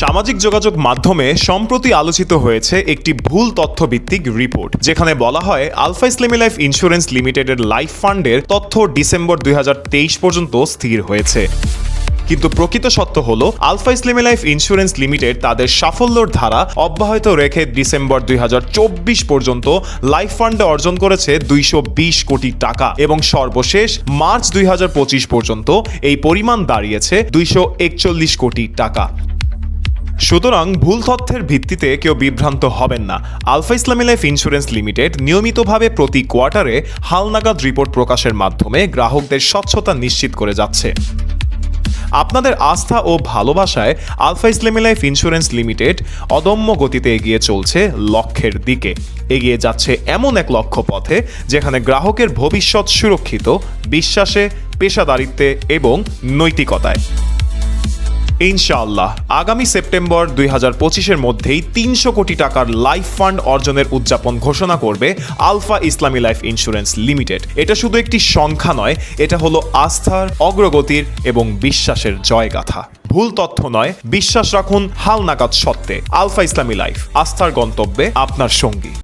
সামাজিক যোগাযোগ মাধ্যমে সম্প্রতি আলোচিত হয়েছে একটি ভুল তথ্যভিত্তিক রিপোর্ট, যেখানে বলা হয় আলফা ইসলামী লাইফ ইন্স্যুরেন্স লিমিটেডের লাইফ ফান্ডের তথ্য ডিসেম্বর দুই হাজার তেইশ পর্যন্ত স্থির হয়েছে। কিন্তু প্রকৃত সত্য হলো, আলফা ইসলামী লাইফ ইন্স্যুরেন্স লিমিটেড তাদের সাফল্যর ধারা অব্যাহত রেখে ডিসেম্বর দুই হাজার চব্বিশ পর্যন্ত লাইফ ফান্ডে অর্জন করেছে দুইশো বিশ কোটি টাকা এবং সর্বশেষ মার্চ দুই হাজার পঁচিশ পর্যন্ত এই পরিমাণ দাঁড়িয়েছে দুইশো একচল্লিশ কোটি টাকা। সুতরাং ভুল তথ্যের ভিত্তিতে কেউ বিভ্রান্ত হবেন না। আলফা ইসলামী লাইফ ইন্স্যুরেন্স লিমিটেড নিয়মিতভাবে প্রতি কোয়ার্টারে হালনাগাদ রিপোর্ট প্রকাশের মাধ্যমে গ্রাহকদের স্বচ্ছতা নিশ্চিত করে যাচ্ছে। আপনাদের আস্থা ও ভালোবাসায় আলফা ইসলামী লাইফ ইন্স্যুরেন্স লিমিটেড অদম্য গতিতে এগিয়ে চলছে লক্ষ্যের দিকে। এগিয়ে যাচ্ছে এমন এক লক্ষ্য পথে যেখানে গ্রাহকের ভবিষ্যৎ সুরক্ষিত, বিশ্বাসে, পেশাদারিত্বে এবং নৈতিকতায়। ইনশাআল্লাহ, আগামী সেপ্টেম্বর দুই হাজার পঁচিশের মধ্যেই তিনশো কোটি টাকার লাইফ ফান্ড অর্জনের উদযাপন ঘোষণা করবে আলফা ইসলামী লাইফ ইন্স্যুরেন্স লিমিটেড। এটা শুধু একটি সংখ্যা নয়, এটা হলো আস্থার, অগ্রগতির এবং বিশ্বাসের জয়গাথা। ভুল তথ্য নয়, বিশ্বাস রাখুন হালনাগাদ সত্ত্বে আলফা ইসলামী লাইফ, আস্থার গন্তব্যে আপনার সঙ্গী।